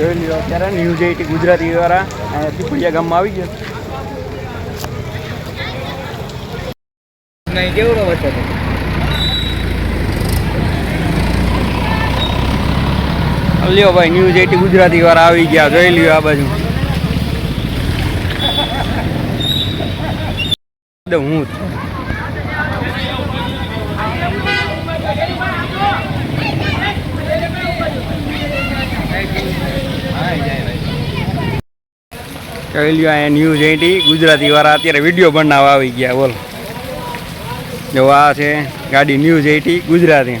જોઈ લ્યો અત્યારે ન્યૂઝ એટી ગુજરાતી વાળા અહીંયા પીપળિયા ગામમાં આવી ગયા. નહીં કેવડો વરસાદ લ્યો ભાઈ ન્યૂઝ એટી ગુજરાતી વાળા આવી ગયા જોઈ લ્યો આ બાજુ. હું. જોઈ લ્યો, અહીંયા ન્યૂઝ એટી. ગુજરાતી વાળા અત્યારે વીડિયો બનાવવા આવી ગયા, બોલ. જો આ છે ગાડી ન્યૂઝ એટી, ગુજરાતી.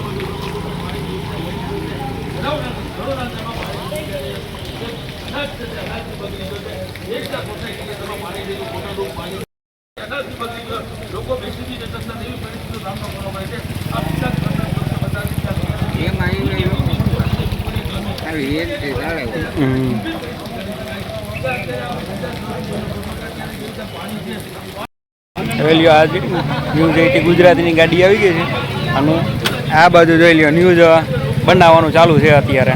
એમાં આવી એક થી ચાલે હમ. જોઈ લ્યો આ ન્યૂઝ એઇટી ગુજરાતીની ગાડી આવી ગઈ છે. અને આ બાજુ જોઈ લ્યો ન્યૂઝ બનાવવાનું ચાલુ છે અત્યારે.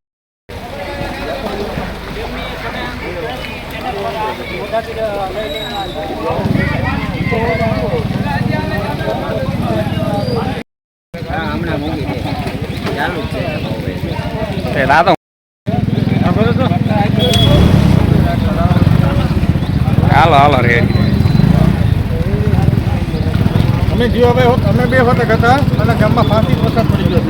તે રાતો હાલો હાલો રે અમે જીવાભાઈ અમે બે વખત હતા અને ગામમાં ફાંસી વરસાદ પડી ગયો.